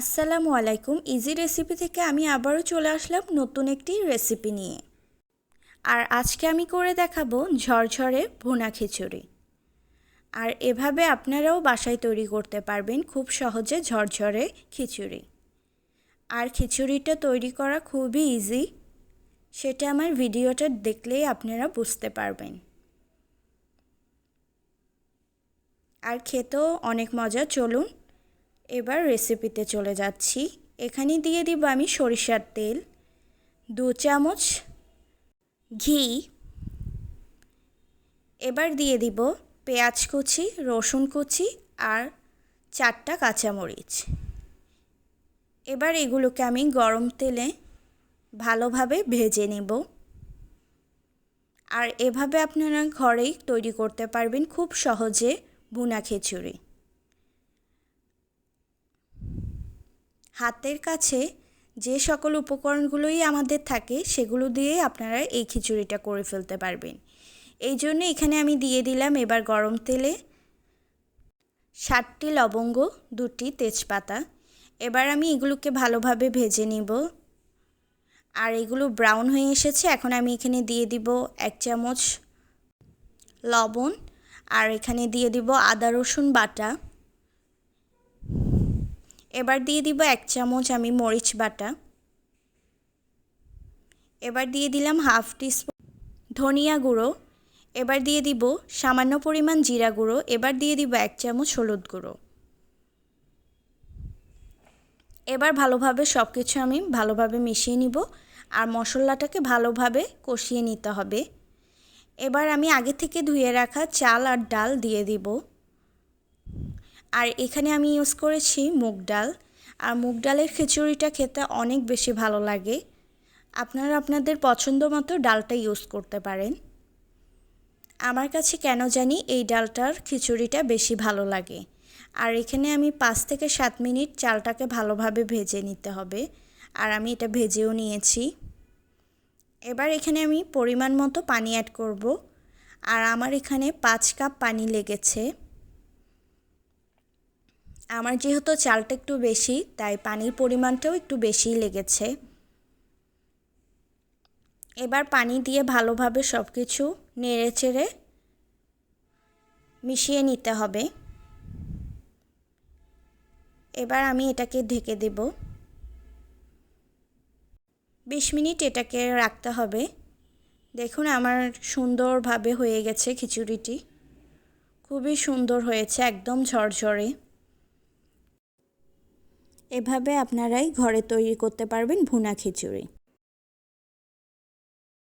আসসালামু আলাইকুম easy recipe থেকে আমি আবারও চলে আসলাম নতুন একটি রেসিপি নিয়ে। আর আজকে আমি করে দেখাবো ঝরঝরে ভুনা খিচুড়ি। আর এভাবে আপনারাও বাসায় তৈরি করতে পারবেন খুব সহজে ঝরঝরে খিচুড়ি। আর খিচুড়িটা তৈরি করা খুবই ইজি সেটা আমার ভিডিওটা দেখলেই আপনারা বুঝতে পারবেন। আর খেতেও অনেক মজা, চলুন এবার রেসিপিতে চলে যাচ্ছি। এখানে দিয়ে দিব আমি সরিষার তেল, দু চামচ ঘি। এবার দিয়ে দিব পেঁয়াজ কুচি, রসুন কুচি আর চারটা কাঁচামরিচ। এবার এগুলোকে আমি গরম তেলে ভালোভাবে ভেজে নেব। আর এভাবে আপনারা ঘরেই তৈরি করতে পারবেন খুব সহজে বুনা খিচুড়ি। হাতের কাছে যে সকল উপকরণগুলোই আমাদের থাকে, সেগুলো দিয়ে আপনারা এই খিচুড়িটা করে ফেলতে পারবেন। এই জন্য এখানে আমি দিয়ে দিলাম এবার গরম তেলে ষাটটি লবঙ্গ, দুটি তেজপাতা। এবার আমি এগুলোকে ভালোভাবে ভেজে নিব। আর এগুলো ব্রাউন হয়ে এসেছে, এখন আমি এখানে দিয়ে দিব এক চামচ লবণ। আর এখানে দিয়ে দিব আদা রসুন বাটা। এবার দিয়ে দিব এক চামচ আমি মরিচ বাটা। এবার দিয়ে দিলাম হাফ টিস্পুন ধনিয়া গুঁড়ো। এবার দিয়ে দিব সামান্য পরিমাণ জিরা গুঁড়ো। এবার দিয়ে দিব এক চামচ হলুদ গুঁড়ো। এবার ভালোভাবে সব কিছু আমি ভালোভাবে মিশিয়ে নিব আর মশলাটাকে ভালোভাবে কষিয়ে নিতে হবে। এবার আমি আগে থেকে ধুয়ে রাখা চাল আর ডাল দিয়ে দিব। আর এখানে আমি ইউজ করেছি মুগ ডাল। আর মুগ ডালের খিচুড়িটা খেতে অনেক বেশি ভালো লাগে। আপনারা আপনাদের পছন্দ মতো ডালটা ইউজ করতে পারেন। আমার কাছে কেন জানি এই ডালটার খিচুড়িটা বেশি ভালো লাগে। আর এখানে আমি পাঁচ থেকে সাত মিনিট চালটাকে ভালোভাবে ভেজে নিতে হবে। আর আমি এটা ভেজেও নিয়েছি। এবার এখানে আমি পরিমাণ মতো পানি অ্যাড করব। আর আমার এখানে পাঁচ কাপ পানি লেগেছে। আমার যেহেতু চালটা একটু বেশি, তাই পানির পরিমাণটাও একটু বেশিই লেগেছে। এবার পানি দিয়ে ভালোভাবে সব কিছু নেড়ে চেড়ে মিশিয়ে নিতে হবে। এবার আমি এটাকে ঢেকে দেব। বিশ মিনিট এটাকে রাখতে হবে। দেখুন আমার সুন্দরভাবে হয়ে গেছে খিচুড়িটি। খুবই সুন্দর হয়েছে, একদম ঝরঝরে। এভাবে আপনারাই ঘরে তৈরি করতে পারবেন ভুনা খিচুড়ি।